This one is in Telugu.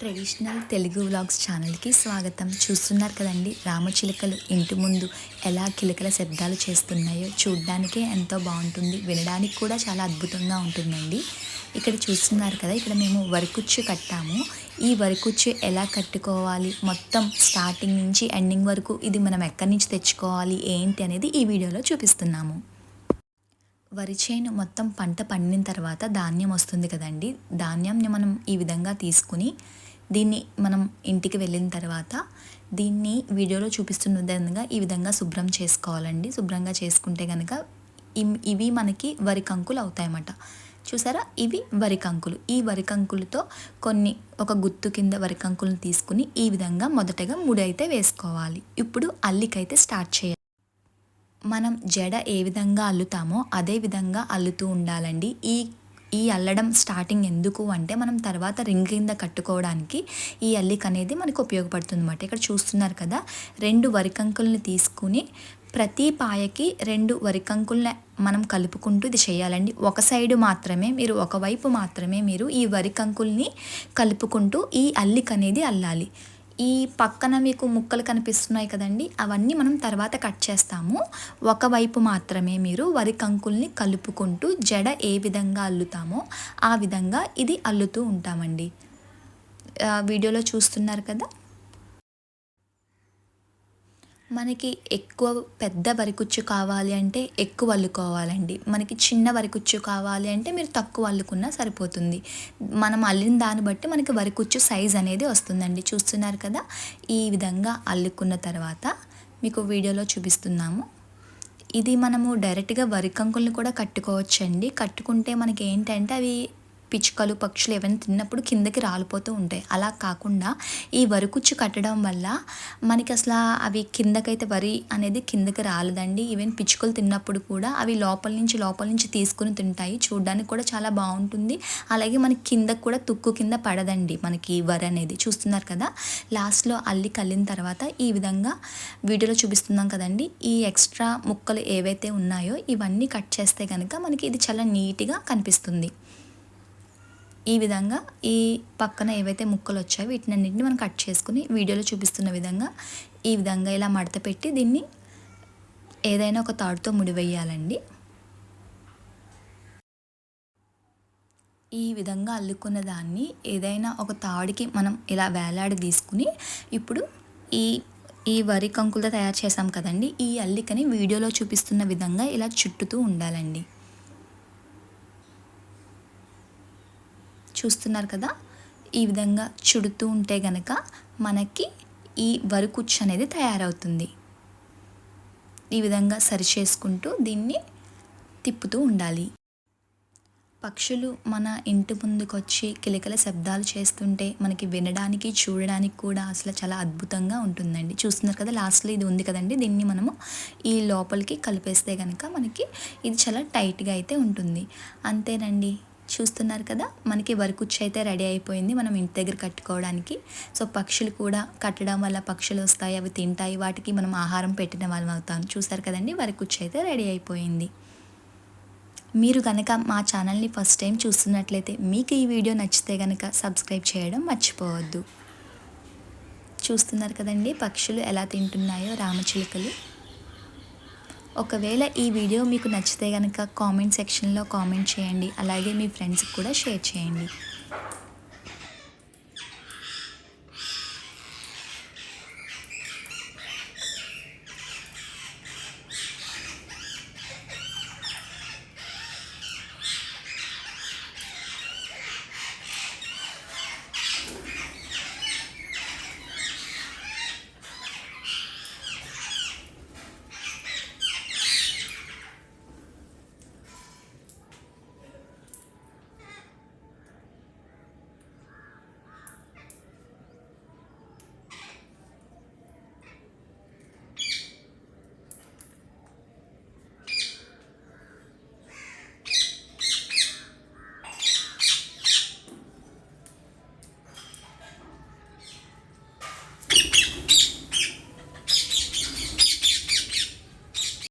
ట్రెడిషనల్ తెలుగు వ్లాగ్స్ ఛానల్కి స్వాగతం. చూస్తున్నారు కదండి రామచిలుకలు ఇంటి ముందు ఎలా కిలకల శబ్దాలు చేస్తున్నాయో చూడ్డానికే ఎంతో బాగుంటుంది వినడానికి కూడా చాలా అద్భుతంగా ఉంటుందండి. ఇక్కడ చూస్తున్నారు కదా ఇక్కడ మేము వరకుచ్చు కట్టాము. ఈ వరకుచ్చు ఎలా కట్టుకోవాలి మొత్తం స్టార్టింగ్ నుంచి ఎండింగ్ వరకు ఇది మనం ఎక్కడి నుంచి తెచ్చుకోవాలి ఏంటి అనేది ఈ వీడియోలో చూపిస్తున్నాము. వరి చేను మొత్తం పంట పండిన తర్వాత ధాన్యం వస్తుంది కదండి ధాన్యంని మనం ఈ విధంగా తీసుకుని దీన్ని మనం ఇంటికి వెళ్ళిన తర్వాత దీన్ని వీడియోలో చూపిస్తున్న విధంగా ఈ విధంగా శుభ్రం చేసుకోవాలండి. శుభ్రంగా చేసుకుంటే కనుక ఇవి మనకి వరి కంకులు అవుతాయన్నమాట. చూసారా? ఇవి వరి కంకులు. ఈ వరి కంకులతో కొన్ని ఒక గుత్తు కింద వరి కంకులను తీసుకుని ఈ విధంగా మొదటగా ముడైతే వేసుకోవాలి. ఇప్పుడు అల్లికైతే స్టార్ట్ చేయాలి. మనం జడ ఏ విధంగా అల్లుతామో అదే విధంగా అల్లుతూ ఉండాలండి. ఈ ఈ అల్లడం స్టార్టింగ్ ఎందుకు అంటే మనం తర్వాత రింగ్ కింద కట్టుకోవడానికి ఈ అల్లిక అనేది మనకు ఉపయోగపడుతుంది అనమాట ఇక్కడ చూస్తున్నారు కదా రెండు వరికంకుల్ని తీసుకుని ప్రతి పాయకి రెండు వరికంకుల్ని మనం కలుపుకుంటూ ఇది చేయాలండి. ఒక సైడు మాత్రమే మీరు ఒకవైపు మాత్రమే మీరు ఈ వరికంకుల్ని కలుపుకుంటూ ఈ అల్లిక అనేది అల్లాలి. ఈ పక్కన మీకు ముక్కలు కనిపిస్తున్నాయి కదండి అవన్నీ మనం తర్వాత కట్ చేస్తాము. ఒకవైపు మాత్రమే మీరు వరి కంకుల్ని కలుపుకుంటూ జడ ఏ విధంగా అల్లుతామో ఆ విధంగా ఇది అల్లుతూ ఉంటామండి. వీడియోలో చూస్తున్నారు కదా? మనకి ఎక్కువ పెద్ద వరికుచ్చు కావాలి అంటే ఎక్కువ అల్లుకోవాలండి. మనకి చిన్న వరికుచ్చు కావాలి అంటే మీరు తక్కువ అల్లుకున్నా సరిపోతుంది. మనం అల్లిన దాన్ని బట్టి మనకి వరికుచ్చు సైజ్ అనేది వస్తుందండి. చూస్తున్నారు కదా? ఈ విధంగా అల్లుకున్న తర్వాత మీకు వీడియోలో చూపిస్తున్నాము. ఇది మనము డైరెక్ట్గా వరి కంకుల్ని కూడా కట్టుకోవచ్చండి. కట్టుకుంటే మనకి ఏంటంటే అవి పిచ్చుకలు పక్షులు ఏమైనా తిన్నప్పుడు కిందకి రాలిపోతూ ఉంటాయి. అలా కాకుండా ఈ వరికుచ్చు కట్టడం వల్ల మనకి అసలు అవి కిందకైతే వరి అనేది కిందకి రాలదండి. ఈవెన్ పిచ్చుకలు తిన్నప్పుడు కూడా అవి లోపల నుంచి లోపల నుంచి తీసుకుని తింటాయి. చూడడానికి కూడా చాలా బాగుంటుంది. అలాగే మనకి కిందకు కూడా తుక్కు కింద పడదండి మనకి వరి అనేది. చూస్తున్నారు కదా? లాస్ట్లో అల్లి కల్లిన తర్వాత ఈ విధంగా వీడియోలో చూపిస్తున్నాం కదండి. ఈ ఎక్స్ట్రా ముక్కలు ఏవైతే ఉన్నాయో ఇవన్నీ కట్ చేస్తే కనుక మనకి ఇది చాలా నీట్గా కనిపిస్తుంది. ఈ విధంగా ఈ పక్కన ఏవైతే ముక్కలు వచ్చాయో వీటినన్నింటిని మనం కట్ చేసుకుని వీడియోలో చూపిస్తున్న విధంగా ఈ విధంగా ఇలా మడత పెట్టి దీన్ని ఏదైనా ఒక తాడుతో ముడివేయాలండి. ఈ విధంగా అల్లుకున్న దాన్ని ఏదైనా ఒక తాడికి మనం ఇలా వేలాడి తీసుకుని ఇప్పుడు ఈ ఈ వరి కంకులతో తయారు చేసాం కదండి ఈ అల్లికని వీడియోలో చూపిస్తున్న విధంగా ఇలా చుట్టుతూ ఉండాలండి. చూస్తున్నారు కదా ఈ విధంగా చుడుతూ ఉంటే గనక మనకి ఈ వరుకుచ్చు అనేది తయారవుతుంది. ఈ విధంగా సరి చేసుకుంటూ దీన్ని తిప్పుతూ ఉండాలి. పక్షులు మన ఇంటి ముందుకు వచ్చి శబ్దాలు చేస్తుంటే మనకి వినడానికి చూడడానికి కూడా అసలు చాలా అద్భుతంగా ఉంటుందండి. చూస్తున్నారు కదా లాస్ట్లో ఇది ఉంది కదండి దీన్ని మనము ఈ లోపలికి కలిపేస్తే కనుక మనకి ఇది చాలా టైట్గా అయితే ఉంటుంది. అంతేనండి. చూస్తున్నారు కదా మనకి వరకుచ్చు అయితే రెడీ అయిపోయింది మనం ఇంటి దగ్గర కట్టుకోవడానికి. సో పక్షులు కూడా కట్టడం వల్ల పక్షులు వస్తాయి అవి తింటాయి వాటికి మనం ఆహారం పెట్టిన వాళ్ళం అవుతాం. చూసారు కదండి వరకుచ్చు అయితే రెడీ అయిపోయింది. మీరు కనుక మా ఛానల్ని ఫస్ట్ టైం చూస్తున్నట్లయితే మీకు ఈ వీడియో నచ్చితే కనుక సబ్స్క్రైబ్ చేయడం మర్చిపోవద్దు. చూస్తున్నారు కదండి పక్షులు ఎలా తింటున్నాయో రామచిలుకలు. ఒకవేళ ఈ వీడియో మీకు నచ్చితే కనుక కామెంట్ సెక్షన్లో కామెంట్ చేయండి. అలాగే మీ ఫ్రెండ్స్కి కూడా షేర్ చేయండి.